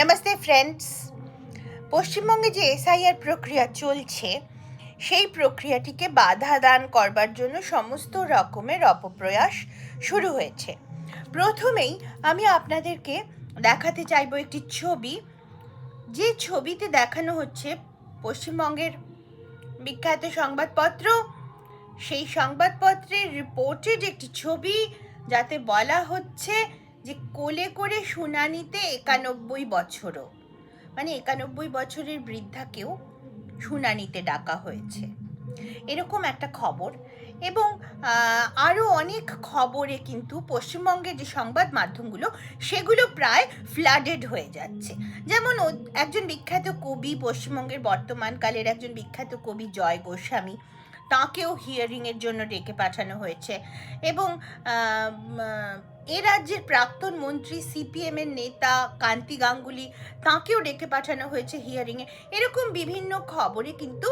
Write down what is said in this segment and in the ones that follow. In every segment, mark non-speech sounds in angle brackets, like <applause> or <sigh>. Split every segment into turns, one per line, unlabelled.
Namaste friends পশ্চিমবঙ্গে যে SIR প্রক্রিয়া চলছে, সেই প্রক্রিয়াটিকে বাধা দান করবার জন্য সমস্ত রকমের অপপ্রয়াস শুরু হয়েছে। প্রথমেই আমি আপনাদেরকে দেখাতে চাইব একটি ছবি। যে ছবিতে দেখানো হচ্ছে পশ্চিমবঙ্গের বিখ্যাত সংবাদপত্র, সেই সংবাদপত্রের রিপোর্টেড একটি ছবি, যাতে বলা হচ্ছে যে কোলে করে শুনানিতে একানব্বই বছরও মানে একানব্বই বছরের বৃদ্ধাকেও শুনানিতে ডাকা হয়েছে। এরকম একটা খবর এবং আরও অনেক খবরে কিন্তু পশ্চিমবঙ্গের যে সংবাদ মাধ্যমগুলো, সেগুলো প্রায় ফ্লাডেড হয়ে যাচ্ছে। যেমন একজন বিখ্যাত কবি, পশ্চিমবঙ্গের বর্তমানকালের একজন বিখ্যাত কবি জয় গোস্বামী, তাকেও হিয়ারিংয়ের জন্য ডেকে পাঠানো হয়েছে এবং এ রাজ্যের প্রাক্তন মন্ত্রী সিপিএম এর নেতা কান্তি গাঙ্গুলি, তাকেও ডেকে পাঠানো হয়েছে হিয়ারিংয়ে এরকম বিভিন্ন খবরে কিন্তু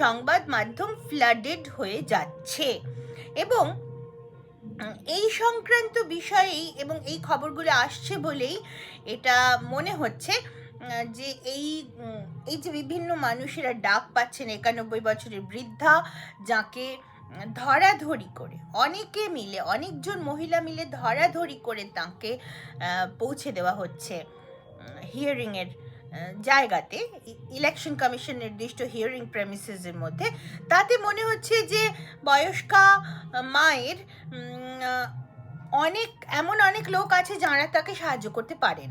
সংবাদ মাধ্যম ফ্লাডেড হয়ে যাচ্ছে। এবং এই সংক্রান্ত বিষয়েই এবং এই খবরগুলো আসছে বলেই এটা মনে হচ্ছে, যে এই এই যে বিভিন্ন মানুষেরা ডাক পাচ্ছেন একানব্বই বছরের বৃদ্ধা, যাকে ধরাধরি করে, অনেকে মিলে, অনেকজন মহিলা মিলে ধরাধরি করে তাকে পৌঁছে দেওয়া হচ্ছে হিয়ারিংয়ের জায়গাতে। ইলেকশন কমিশন নির্দিষ্ট হিয়ারিং প্রেমিসেসের মধ্যে। তাতে মনে হচ্ছে যে বয়স্কা মায়ের অনেক, এমন অনেক লোক আছে যারা তাকে সাহায্য করতে পারেন।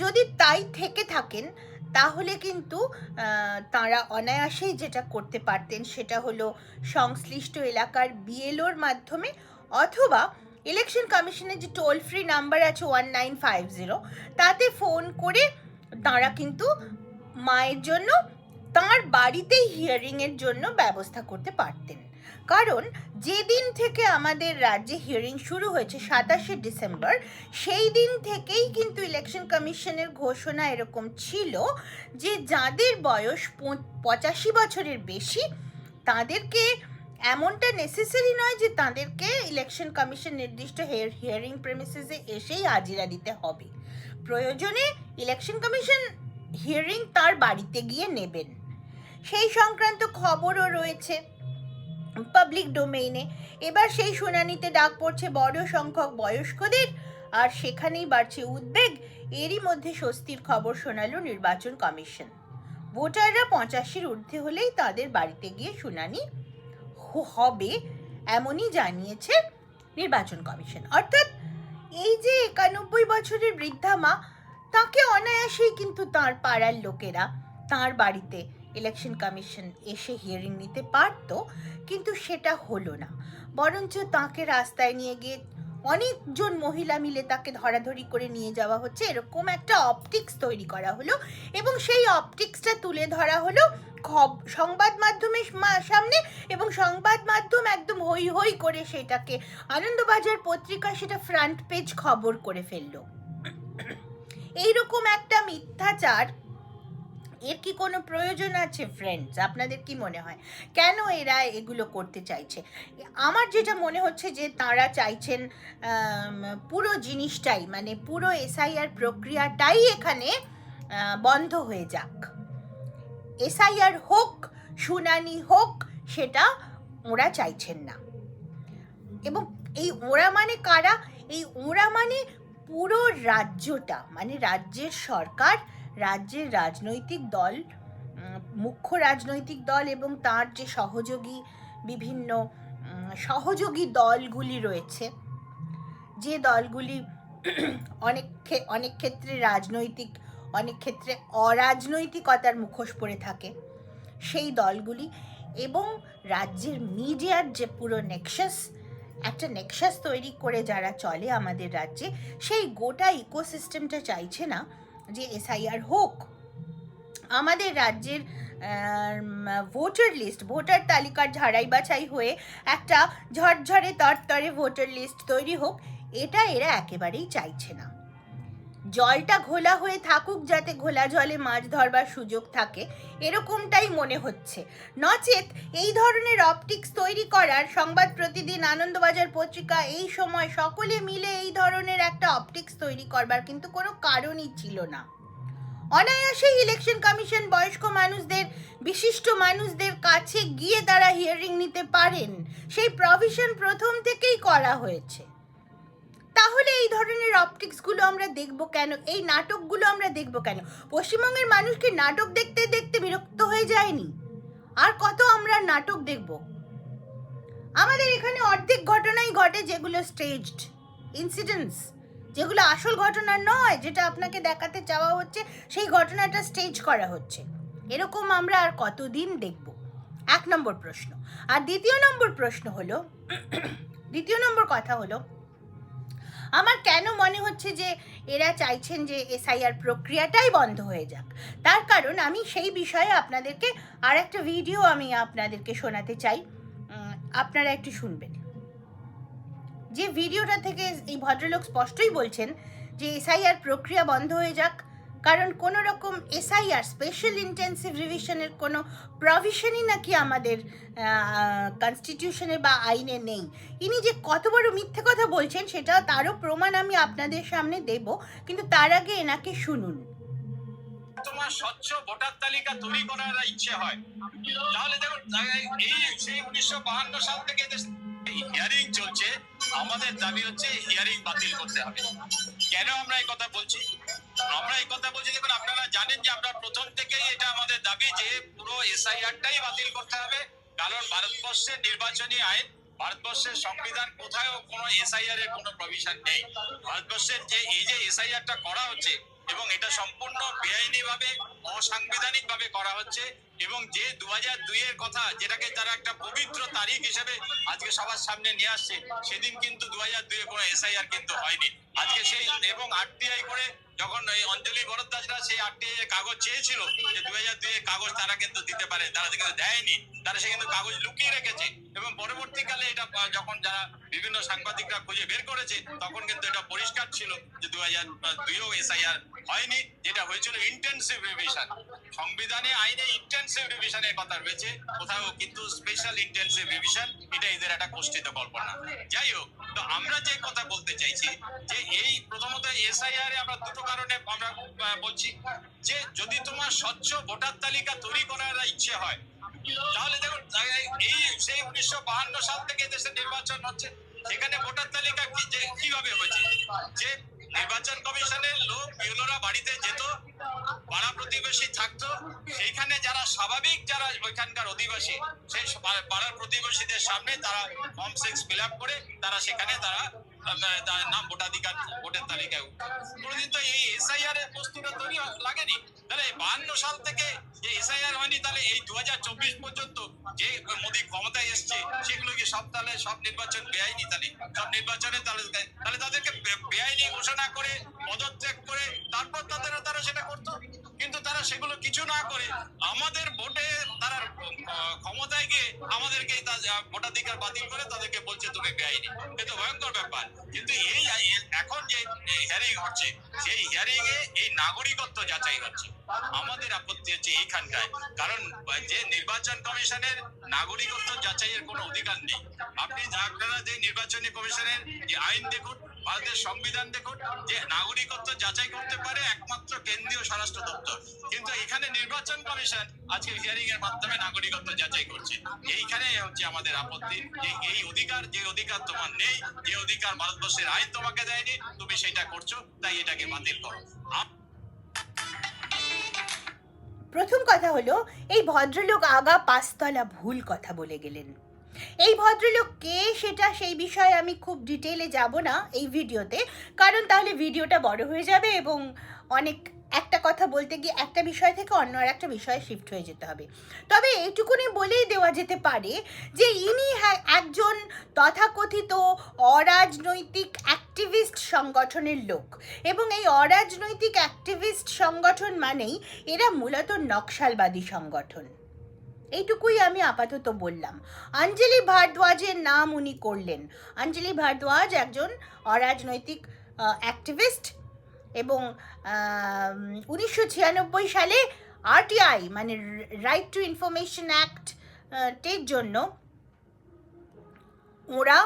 যদি তাই থেকে থাকেন তাহলে কিন্তু তারা অনায়াসেই যেটা করতে পারতেন সেটা হলো সংশ্লিষ্ট এলাকার বিএলওর মাধ্যমে অথবা ইলেকশন কমিশনের যে টোল ফ্রি নাম্বার আছে ওয়ান নাইন ফাইভ জিরো তাতে ফোন করে তারা কিন্তু মায়ের জন্য, তার বাড়িতেই হিয়ারিংয়ের জন্য ব্যবস্থা করতে পারতেন। কারণ যেদিন থেকে আমাদের রাজ্যে হিয়ারিং শুরু হয়েছে সাতাশে ডিসেম্বর, সেই দিন থেকেই কিন্তু ইলেকশন কমিশনের ঘোষণা এরকম ছিল যে যাদের বয়স পঁচাশি বছরের বেশি, তাদেরকে এমনটা নেসেসারি নয় যে তাদেরকে ইলেকশন কমিশন নির্দিষ্ট হেয়ার হিয়ারিং প্রেমিসেসে এসেই হাজিরা দিতে হবে। প্রয়োজনে ইলেকশন কমিশন হিয়ারিং তার বাড়িতে গিয়ে নেবেন। সেই সংক্রান্ত খবরও রয়েছে। পাবলিক ডোমেইনে এবার সেই শুনানিতে ডাক পড়ছে বড় সংখ্যক বয়স্কদের, আর সেখানেই বাড়ছে উদ্বেগ। এরই মধ্যে স্বস্তির খবর শোনালো নির্বাচন কমিশন। ভোটাররা পঁচাশির ঊর্ধ্বে হলেই তাদের বাড়িতে গিয়ে শুনানি হবে এমনই জানিয়েছে নির্বাচন কমিশন। অর্থাৎ এই যে একানব্বই বছরের বৃদ্ধা মা, তাকে অনায়াসেই কিন্তু তার পাড়ার লোকেরা তার বাড়িতে ইলেকশন কমিশন এসে হিয়ারিং নিতে পারতো, কিন্তু সেটা হলো না। বরঞ্চ তাকে রাস্তায় নিয়ে গিয়ে অনেকজন মহিলা মিলে তাকে ধরাধরি করে নিয়ে যাওয়া হচ্ছে। এরকম একটা অপটিক্স তৈরি করা হলো এবং সেই অপটিক্সটা তুলে ধরা হলো সংবাদ মাধ্যমের সামনে এবং সংবাদ মাধ্যম একদম হই হই করে সেটাকে আনন্দবাজার পত্রিকা সেটা ফ্রন্ট পেজ খবর করে ফেলল। এইরকম একটা মিথ্যাচার এর কি কোনো প্রয়োজন আছে ফ্রেন্ডস আপনাদের কি মনে হয়? কেন এরা এগুলো করতে চাইছে? আমার যেটা মনে হচ্ছে যে তারা চাইছেন পুরো জিনিসটাই মানে পুরো এসআইআর প্রক্রিয়াটাই এখানে বন্ধ হয়ে যাক। এসআইআর হোক, শুনানি হোক, সেটা ওরা চাইছেন না। এবং এই ওরা মানে কারা? এই ওরা মানে পুরো রাজ্যটা মানে রাজ্যের সরকার রাজ্যের রাজনৈতিক দল মুখ্য রাজনৈতিক দল এবং তার যে সহযোগী বিভিন্ন সহযোগী দলগুলি রয়েছে, যে দলগুলি অনেক অনেক ক্ষেত্রে রাজনৈতিক, অনেক ক্ষেত্রে অরাজনৈতিকতার মুখোশ পরে থাকে সেই দলগুলি এবং রাজ্যের মিডিয়ার যে পুরো নেক্সাস, একটা নেক্সাস তৈরি করে যারা চলে আমাদের রাজ্যে, সেই গোটা ইকোসিস্টেমটা চাইছে না যে এসআইআর হোক, আমাদের রাজ্যের ভোটার লিস্ট, ভোটার তালিকার ঝাড়াই বাছাই হয়ে একটা ঝরঝরে তরতরে ভোটার লিস্ট তৈরি হোক, এটা এরা একেবারেই চাইছে না। জলটা ঘোলা হয়ে থাকুক যাতে ঘোলা জলে মাছ ধরবার সুযোগ থাকে, এরকমটাই মনে হচ্ছে। নচেত এই ধরনের অপটিক্স তৈরি করার সংবাদ প্রতিদিন আনন্দবাজার পত্রিকা এই সময় সকলে মিলে এই ধরনের একটা অপটিক্স তৈরি করবার কিন্তু কোনো কারণই ছিল না। অনায়াসেই ইলেকশন কমিশন বয়স্ক মানুষদের, বিশিষ্ট মানুষদের কাছে গিয়ে তারা হিয়ারিং নিতে পারেন। সেই প্রভিশন প্রথম থেকেই করা হয়েছে। তাহলে এই ধরনের অপটিক্সগুলো আমরা দেখব কেন? এই নাটকগুলো আমরা দেখব কেন? পশ্চিমবঙ্গের মানুষকে নাটক দেখতে দেখতে বিরক্ত হয়ে যায়নি? আর কত আমরা নাটক দেখব? আমাদের এখানে অর্ধেক ঘটনাই ঘটে যেগুলো স্টেজড ইনসিডেন্টস যেগুলো আসল ঘটনা নয়, যেটা আপনাকে দেখাতে চাওয়া হচ্ছে, সেই ঘটনাটা স্টেজ করা হচ্ছে। এরকম আমরা আর কতদিন দেখব? এক নম্বর প্রশ্ন। আর দ্বিতীয় নম্বর প্রশ্ন হলো, দ্বিতীয় নম্বর কথা হলো আমার কেন মনে হচ্ছে যে এরা চাইছেন যে এসআইআর প্রক্রিয়াটাই বন্ধ হয়ে যাক? তার কারণ আমি সেই বিষয়ে আপনাদেরকে আর একটা ভিডিও আমি আপনাদেরকে শোনাতে চাই। আপনারা একটু শুনবেন। যে ভিডিওটা থেকে এই ভদ্রলোক স্পষ্টই বলছেন যে এসআইআর প্রক্রিয়া বন্ধ হয়ে যাক কারণ কোনো রকম এসআইআর স্পেশাল ইন্টেন্সিভ রিভিশনের কোনো প্রভিশনই নাকি আমাদের কনস্টিটিউশনে বা আইনে নেই। ইনি যে কত বড় মিথ্যে কথা বলছেন সেটা তারও প্রমাণ আমি আপনাদের সামনে দেব, কিন্তু তার আগে এনাকে শুনুন।
তোমার স্বচ্ছ ভোটার তালিকা তৈরি করার ইচ্ছে হয়। তাহলে দেখুন, এই সেই উনিশশো বাহান্ন সাল থেকে হিয়ারিং চলছে, আমাদের দাবি হচ্ছে হিয়ারিং বাতিল করতে হবে। কেন আমরা এই কথা বলছি? আমরা এই কথা বলছি দেখুন, আপনারা জানেন যে আমরা প্রথম থেকেই এটা আমাদের দাবি যে পুরো এসআইআরটাই বাতিল করতে হবে। কারণ ভারতবর্ষের নির্বাচনী আইন, ভারতবর্ষের সংবিধান কোথাও কোনো এসআইআর এর কোনো প্রভিশন নেই। ভারতবর্ষের যে, এই যে এসআইআরটা করা হচ্ছে এবং এটা সম্পূর্ণ বেআইনি ভাবে অসাংবিধানিক ভাবে করা হচ্ছে এবং যে দু হাজার দুই এর কথা, যেটাকে তারা একটা পবিত্র তারিখ হিসেবে আজকে সবার সামনে নিয়ে আসছে, সেদিন কিন্তু দু হাজার দুই কোনো এসআইআর কিন্তু হয়নি। আজকে সেই এবং আরটিআই করে যখন এই অঞ্জলি ভরদ্বাজরা সেই আটটি কাগজ চেয়েছিল যে দু হাজার দুই কাগজ তারা কিন্তু দিতে পারে, তারা কিন্তু দেয়নি, তারা সে কিন্তু কাগজ লুকিয়ে রেখেছে এবং পরবর্তীকালে এটা যখন যারা বিভিন্ন সাংবাদিকরা খুঁজে বের করেছে, তখন কিন্তু এটা পরিষ্কার ছিল যে দু হাজার দুইও এসআইআর হয়নি, যেটা হয়েছিল ইন্টেন্সিভ রিভিশন সংবিধানে আইনে ইন্টেন্সিভ রিভিশনের কথা রয়েছে, কোথাও কিন্তু স্পেশাল ইন্টেন্সিভ রিভিশন এটা এদের একটা কোষ্ঠিত কল্পনা। যাই হোক, তো আমরা যে কথা বলতে চাইছি, যে এই প্রথমত এসআইআর আমরা দুটো কারণে আমরা বলছি, যে যদি তোমার স্বচ্ছ ভোটার তালিকা তৈরি করার ইচ্ছে হয় তাহলে দেখুন, এই সেই উনিশশো বাহান্ন সাল থেকে দেশে নির্বাচন হচ্ছে সেখানে ভোটার তালিকা কীভাবে হয়েছে? যে নির্বাচন কমিশনের লোক বিউলোরা বাড়িতে যেত, পাড়া প্রতিবেশী থাকতো, সেইখানে যারা স্বাভাবিক যারা ওইখানকার অধিবাসী, সেই পাড়ার প্রতিবেশীদের সামনে তারা ফর্ম সিক্স ফিল করে তারা সেখানে তারা তার নাম ভোটাধিকার ভোটের তালিকায় কোনোদিন তো এই এসআইআর এর বস্তুটা তৈরি লাগেনি। তাহলে বাহান্ন সাল থেকে যে এসআইআর হয়নি, তাহলে এই দু পর্যন্ত যে মোদী ক্ষমতায় এসছে, সেগুলো কি সব তাহলে সব নির্বাচন বেআইনি তাহলে? সব নির্বাচনে তাহলে তাহলে তাদেরকে বেআইনি ঘোষণা করে, পদত্যাগ করে, তারপর তাদের তারা সেটা করতো। কিন্তু তারা সেগুলো কিছু না করে, আমাদের ভোটে তারা ক্ষমতায় গিয়ে আমাদেরকে ভোটাধিকার বাতিল করে তাদেরকে বলছে তুমি বেআইনি। এ তো ভয়ঙ্কর ব্যাপার। কিন্তু এই- এখন যে হিয়ারিং হচ্ছে, সেই হিয়ারিং এ এই নাগরিকত্ব যাচাই হচ্ছে। আমাদের আপত্তি হচ্ছে এইখানটায়। কারণ যে নির্বাচন কমিশনের নাগরিকত্ব যাচাইয়ের কোনো অধিকার নেই। আপনি আপনারা যে নির্বাচনী কমিশনের যে আইন দেখুন ভারতের সংবিধান দেখুন, যে নাগরিকত্ব যাচাই করতে পারে একমাত্র কেন্দ্রীয় স্বরাষ্ট্র দপ্তর। কিন্তু এখানে নির্বাচন কমিশন আজকে হিয়ারিং এর মাধ্যমে নাগরিকত্ব যাচাই করছে। এইখানে হচ্ছে আমাদের আপত্তি। যে এই অধিকার, যে অধিকার তোমার নেই, যে অধিকার ভারতবর্ষের আইন তোমাকে দেয়নি, তুমি সেটা করছ, তাই এটাকে বাতিল করো।
প্রথম কথা হলো, এই ভদ্রলোক আগা পাঁচতলা ভুল কথা বলে গেলেন। এই ভদ্রলোক কে সেটা সেই বিষয়ে আমি খুব ডিটেলে যাব না এই ভিডিওতে। কারণ তাহলে ভিডিওটা বড় হয়ে যাবে এবং অনেক একটা কথা বলতে গিয়ে একটা বিষয় থেকে অন্য আর একটা বিষয়ে শিফট হয়ে যেতে হবে। তবে এইটুকুনি বলেই দেওয়া যেতে পারে যে ইনি হ্যাঁ একজন তথাকথিত অরাজনৈতিক অ্যাক্টিভিস্ট সংগঠনের লোক এবং এই অরাজনৈতিক অ্যাক্টিভিস্ট সংগঠন মানেই এরা মূলত নকশালবাদী সংগঠন। এইটুকুই আমি আপাতত বললাম। অঞ্জলি ভারদ্বাজের নাম উনি করলেন। অঞ্জলি ভারদ্বাজ একজন অরাজনৈতিক অ্যাক্টিভিস্ট এবং উনিশশো ছিয়ানব্বই সালে আরটিআই মানে রাইট টু ইনফরমেশন অ্যাক্ট টের জন্য ওরা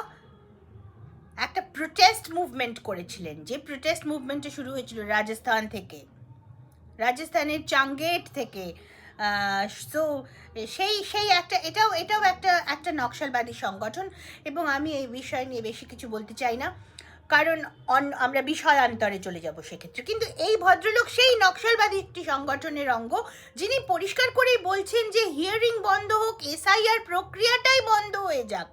একটা প্রোটেস্ট মুভমেন্ট করেছিলেন। যে প্রোটেস্ট মুভমেন্টটা শুরু হয়েছিল রাজস্থান থেকে। রাজস্থানের চাঙ্গেট থেকে। সো সেই সেই একটা, এটাও এটাও একটা একটা নকশালবাদী সংগঠন এবং আমি এই বিষয় নিয়ে বেশি কিছু বলতে চাই না। কারণ অন, আমরা বিষয়ান্তরে চলে যাব সেক্ষেত্রে। কিন্তু এই ভদ্রলোক সেই নকশালবাদী একটি সংগঠনের অঙ্গ, যিনি পরিষ্কার করেই বলছেন যে হিয়ারিং বন্ধ হোক এসআইআর প্রক্রিয়াটাই বন্ধ হয়ে যাক।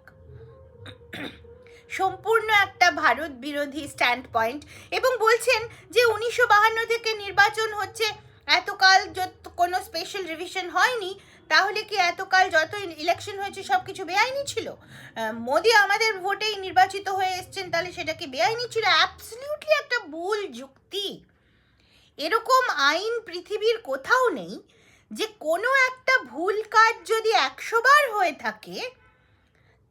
সম্পূর্ণ একটা ভারত বিরোধী স্ট্যান্ড পয়েন্ট এবং বলছেন যে উনিশশো বাহান্ন থেকে নির্বাচন হচ্ছে এতকাল যত, কোনো স্পেশাল রিভিশন হয়নি, তাহলে কি এতকাল যত ইলেকশন হয়েছে সব কিছু বেআইনি ছিল? মোদি আমাদের ভোটেই নির্বাচিত হয়ে এসছেন, তাহলে সেটা কি বেআইনি ছিল? অ্যাবসলিউটলি একটা ভুল যুক্তি। এরকম আইন পৃথিবীর কোথাও নেই যে কোনো একটা ভুল কাজ যদি একশোবার হয়ে থাকে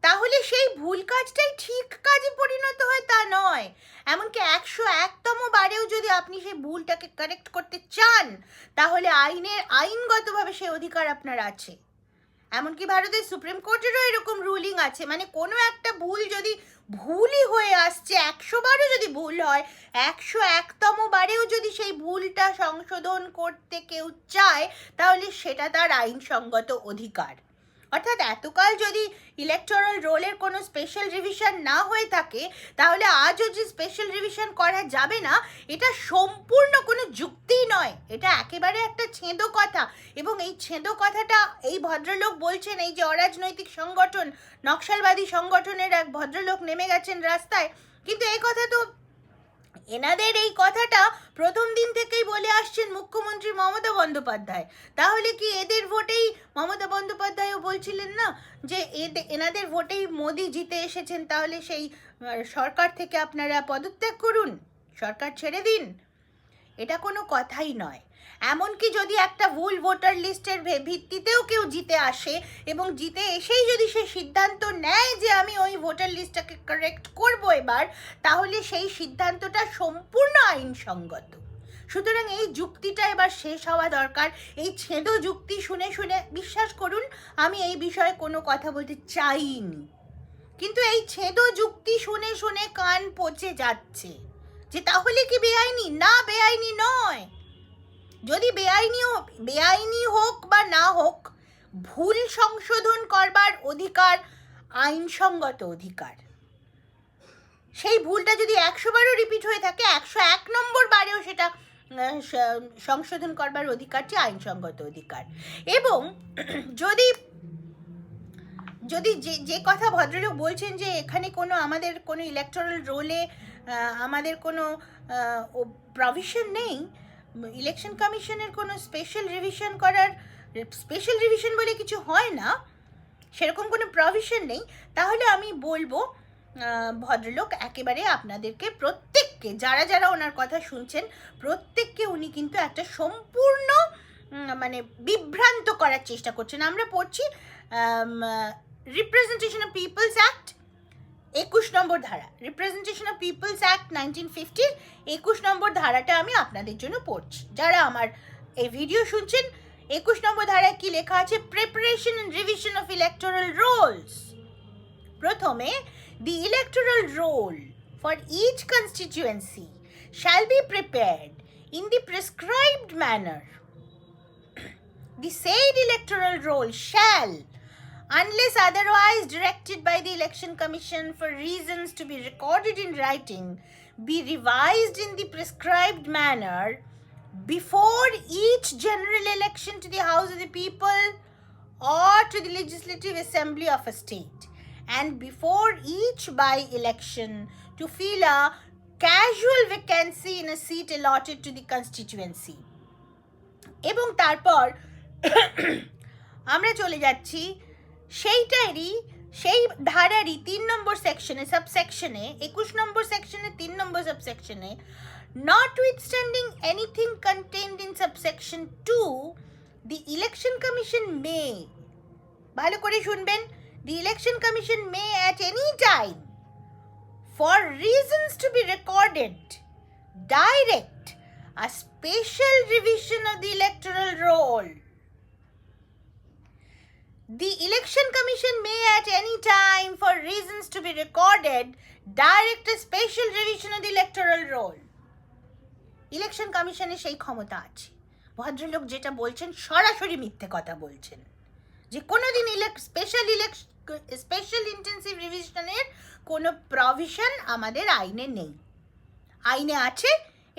তাহলে সেই ভুল কাজটাই ঠিক কাজে পরিণত হয় তা নয়। এমনকি একশো একতম বারেও যদি আপনি সেই ভুলটাকে কারেক্ট করতে চান, তাহলে আইনের আইনগতভাবে সেই অধিকার আপনার আছে। এমনকি ভারতের সুপ্রিম কোর্টেরও এরকম রুলিং আছে। মানে কোনো একটা ভুল যদি ভুলই হয়ে আসছে, একশো বারও যদি ভুল হয়, একশো একতম বারেও যদি সেই ভুলটা সংশোধন করতে কেউ চায়, তাহলে সেটা তার আইনসঙ্গত অধিকার। অর্থাৎ এতকাল যদি ইলেকটোরাল রোলের কোনো স্পেশাল রিভিশন না হয়ে থাকে, তাহলে আজও যে স্পেশাল রিভিশন করা যাবে না, এটা সম্পূর্ণ কোনো যুক্তি নয়। এটা একেবারে একটা ছেঁদো কথা। এবং এই ছেঁদো কথাটা এই ভদ্রলোক বলছেন, এই যে অরাজনৈতিক সংগঠন, নকশালবাদী সংগঠনের এক ভদ্রলোক নেমে গেছেন রাস্তায়। কিন্তু এই কথা তো এনাদের এই কথাটা প্রথম দিন থেকেই বলে আসছেন মুখ্যমন্ত্রী মমতা বন্দ্যোপাধ্যায়। তাহলে কি এদের ভোটেই মমতা বন্দ্যোপাধ্যায়ও বলছিলেন না যে এদের এনাদের ভোটেই মোদি জিতে এসেছেন, তাহলে সেই সরকার থেকে আপনারা পদত্যাগ করুন, সরকার ছেড়ে দিন। এটা কোনো কথাই নয়। এমনকি যদি একটা ভুল ভোটার লিস্টের ভিত্তিতেও কেউ জিতে আসে এবং জিতে এসেই যদি সে সিদ্ধান্ত নেয় যে আমি ওই ভোটার লিস্টটাকে কারেক্ট করব এবার, তাহলে সেই সিদ্ধান্তটা সম্পূর্ণ আইনসঙ্গত। সুতরাং এই যুক্তিটা এবার শেষ হওয়া দরকার। এই ছেদো যুক্তি শুনে শুনে বিশ্বাস করুন, আমি এই বিষয়ে কোনো কথা বলতে চাইনি। কিন্তু এই ছেদো যুক্তি শুনে শুনে কান পচে যাচ্ছে যে তাহলে কি বেআইনি? না, বেআইনি নয়। যদি বেআইনি বেআইনি হোক বা না হোক, ভুল সংশোধন করবার অধিকার, আইনসঙ্গত অধিকার। সেই ভুলটা যদি একশো বারও রিপিট হয়ে থাকে, একশো এক নম্বর বারেও সেটা সংশোধন করবার অধিকারটি আইনসঙ্গত অধিকার। এবং <clears throat> যদি যদি যে যে কথা ভদ্রলোক বলছেন যে এখানে কোনো আমাদের কোনো ইলেকটোরাল রোলে আমাদের কোনো প্রভিশন নেই ইলেকশন কমিশনের কোনো স্পেশাল রিভিশন করার স্পেশাল রিভিশন বলে কিছু হয় না, সেরকম কোনো প্রভিশন নেই। তাহলে আমি বলব ভদ্রলোক, একেবারে আপনাদেরকে প্রত্যেককে, যারা যারা ওনার কথা শুনছেন, প্রত্যেককে উনি কিন্তু একটা সম্পূর্ণ মানে বিভ্রান্ত করার চেষ্টা করছেন। আমরা পড়ছি রিপ্রেজেন্টেশন অফ পিপলস অ্যাক্ট একুশ নম্বর ধারা representation of people's act nineteen ফিফটির একুশ নম্বর ধারাটা আমি আপনাদের জন্য পড়ছি। যারা আমার এই ভিডিও শুনছেন একুশ নম্বর ধারায় কি লেখা আছে? Preparation and revision of electoral rolls প্রথমে the electoral roll for each constituency shall be prepared in the prescribed manner the said electoral roll shall, unless otherwise directed by the Election Commission for reasons to be recorded in writing, be revised in the prescribed manner before each general election to the House of the People or to the Legislative Assembly of a state, and before each by election to fill a casual vacancy in a seat allotted to the constituency. এবং তারপর আমরা চলে যাচ্ছি সেইটারই সেই ধারারই তিন নম্বর সেকশনে সাবসেকশনে একুশ নম্বর সেকশনে তিন নম্বর সাবসেকশনে notwithstanding anything contained in subsection two the election commission may ভালো করে শুনবেন the election commission may at any time for reasons to be recorded, direct a special revision of the electoral roll. The Election Commission may at any time, for reasons to be recorded, direct a special revision of the electoral roll. Election কমিশনের সেই ক্ষমতা আছে। ভদ্রলোক যেটা বলছেন সরাসরি মিথ্যে কথা বলছেন। যে কোনো দিন স্পেশাল ইলেক স্পেশাল ইন্টেন্সিভ রিভিশনের কোনো প্রভিশন আমাদের আইনে নেই। আইনে আছে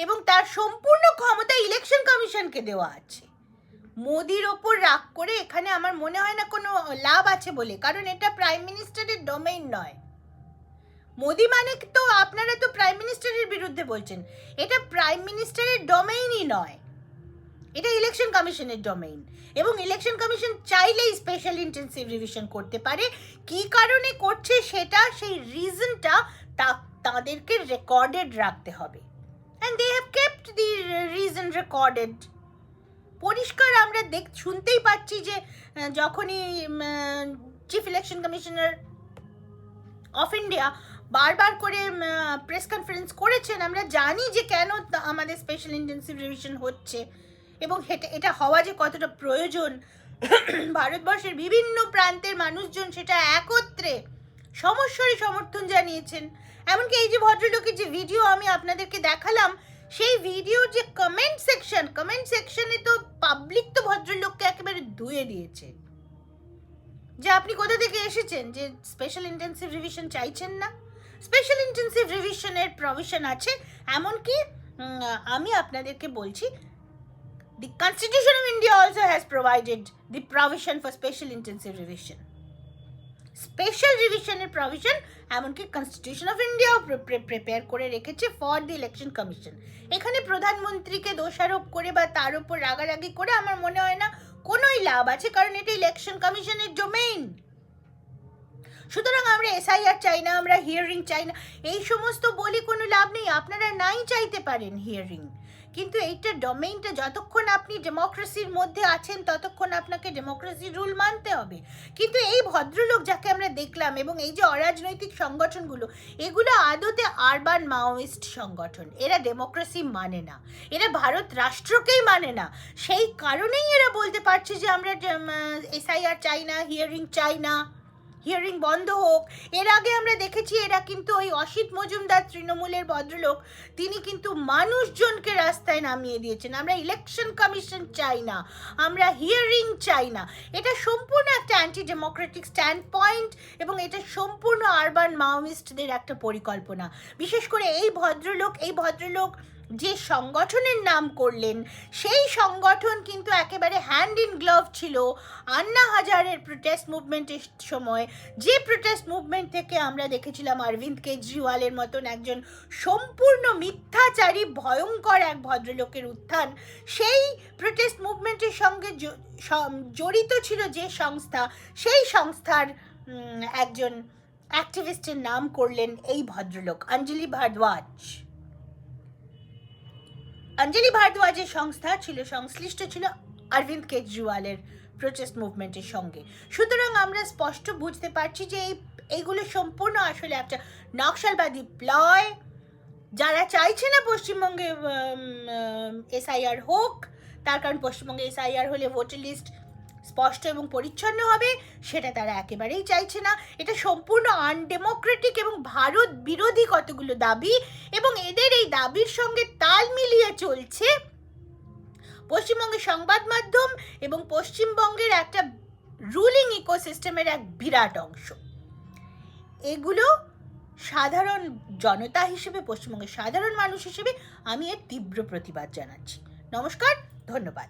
এবং তার সম্পূর্ণ ক্ষমতা ইলেকশন কমিশনকে দেওয়া আছে। মোদির ওপর রাগ করে এখানে আমার মনে হয় না কোনো লাভ আছে বলে, কারণ এটা প্রাইম মিনিস্টারের ডোমেইন নয়। মোদি মানে তো আপনারা তো প্রাইম মিনিস্টারের বিরুদ্ধে বলছেন। এটা প্রাইম মিনিস্টারের ডোমেইনই নয়। এটা ইলেকশন কমিশনের ডোমেইন এবং ইলেকশন কমিশন চাইলেই স্পেশাল ইন্টেন্সিভ রিভিশন করতে পারে। কী কারণে করছে সেটা, সেই রিজনটা তা, তাদেরকে রেকর্ডেড রাখতে হবে। And they have kept the reason recorded পরিষ্কার আমরা দেখ, শুনতেই পাচ্ছি যে যখনই chief election commissioner of India বারবার করে প্রেস কনফারেন্স করেছেন, আমরা জানি যে কেন আমাদের স্পেশাল ইন্টেন্সিভ রিভিশন হচ্ছে এবং এটা হওয়া যে কতটা প্রয়োজন, <coughs> ভারতবর্ষের বিভিন্ন প্রান্তের মানুষজন সেটা একত্রে সমস্যারই সমর্থন জানিয়েছেন। এমনকি এই যে ভদ্রলোকের যে ভিডিও আমি আপনাদেরকে দেখালাম সেই ভিডিও যে কমেন্ট সেকশন কমেন্ট সেকশনে তো পাবলিক তো ভদ্রলোককে একেবারে ধুয়ে দিয়েছে। যে আপনি কোথা থেকে এসেছেন? যে স্পেশাল ইন্টেন্সিভ রিভিশন চাইছেন না? স্পেশাল ইন্টেন্সিভ রিভিশনের প্রভিশন আছে, এমনকি আমি আপনাদেরকে বলছি the constitution of India also has provided the provision for special intensive revision special রিভিশনের provision এমনকি কনস্টিটিউশন অফ ইন্ডিয়াও প্রিপেয়ার করে রেখেছে ফর দি ইলেকশন কমিশন এখানে প্রধানমন্ত্রীকে দোষারোপ করে বা তার উপর রাগারাগি করে আমার মনে হয় না কোনোই লাভ আছে, কারণ এটা ইলেকশন কমিশনের ডোমেইন সুতরাং আমরা এসআইআর চাই না, আমরা হিয়ারিং চাই না। এই সমস্ত বলি কোনো লাভ নেই, আপনারা নাই চাইতে পারেন হিয়ারিং কিন্তু এইটা ডোমেইনটা যতক্ষণ আপনি ডেমোক্রেসির মধ্যে আছেন, ততক্ষণ আপনাকে ডেমোক্রেসির রুল মানতে হবে। কিন্তু এই ভদ্রলোক যাকে আমরা দেখলাম এবং এই যে অরাজনৈতিক সংগঠনগুলো, এগুলো আদতে আরবান মাওয়িস্ট সংগঠন। এরা ডেমোক্রেসি মানে না। এরা ভারত রাষ্ট্রকেই মানে না। সেই কারণেই এরা বলতে পারছে যে আমরা এসআইআর চাই না হিয়ারিং চাই না। হিয়ারিং বন্ধ হোক, এর আগে আমরা দেখেছি এরা কিন্তু ওই অসিত মজুমদার তৃণমূলের ভদ্রলোক, তিনি কিন্তু মানুষজনকে রাস্তায় নামিয়ে দিয়েছেন। আমরা ইলেকশন কমিশন চাই না, আমরা হিয়ারিং চাই না। এটা সম্পূর্ণ একটা অ্যান্টি ডেমোক্রেটিক স্ট্যান্ড পয়েন্ট এবং এটা সম্পূর্ণ আরবান মাওয়িস্টদের একটা পরিকল্পনা। বিশেষ করে এই ভদ্রলোক এই ভদ্রলোক যে সংগঠনের নাম করলেন, সেই সংগঠন কিন্তু একেবারে হ্যান্ড ইন গ্লোভ ছিল আন্না হাজারের প্রোটেস্ট মুভমেন্টের সময়। যে প্রোটেস্ট মুভমেন্ট থেকে আমরা দেখেছিলাম অরবিন্দ কেজরিওয়ালের মতন একজন সম্পূর্ণ মিথ্যাচারী, ভয়ঙ্কর এক ভদ্রলোকের উত্থান, সেই প্রোটেস্ট মুভমেন্টের সঙ্গে জড়িত ছিল যে সংস্থা, সেই সংস্থার একজন অ্যাক্টিভিস্টের নাম করলেন এই ভদ্রলোক, অঞ্জলি ভারদ্বাজ। অঞ্জলি ভারদ্বাজের সংস্থা ছিল, সংশ্লিষ্ট ছিল অরবিন্দ কেজরিওয়ালের প্রোটেস্ট মুভমেন্টের সঙ্গে। সুতরাং আমরা স্পষ্ট বুঝতে পারছি যে এই, এইগুলো সম্পূর্ণ আসলে একটা নকশালবাদী প্লয় যারা চাইছে না পশ্চিমবঙ্গে এসআইআর হোক, তার কারণ পশ্চিমবঙ্গে এসআইআর হলে ভোটার লিস্ট স্পষ্ট এবং পরিচ্ছন্ন হবে, সেটা তারা একেবারেই চাইছে না। এটা সম্পূর্ণ আনডেমোক্রেটিক এবং ভারত বিরোধী কতগুলো দাবি এবং এদের এই দাবির সঙ্গে তাল মিলিয়ে চলছে পশ্চিমবঙ্গের সংবাদ মাধ্যম এবং পশ্চিমবঙ্গের একটা রুলিং ইকোসিস্টেমের এক বিরাট অংশ। এগুলো সাধারণ জনতা হিসেবে, পশ্চিমবঙ্গের সাধারণ মানুষ হিসেবে আমি এর তীব্র প্রতিবাদ জানাচ্ছি। নমস্কার, ধন্যবাদ।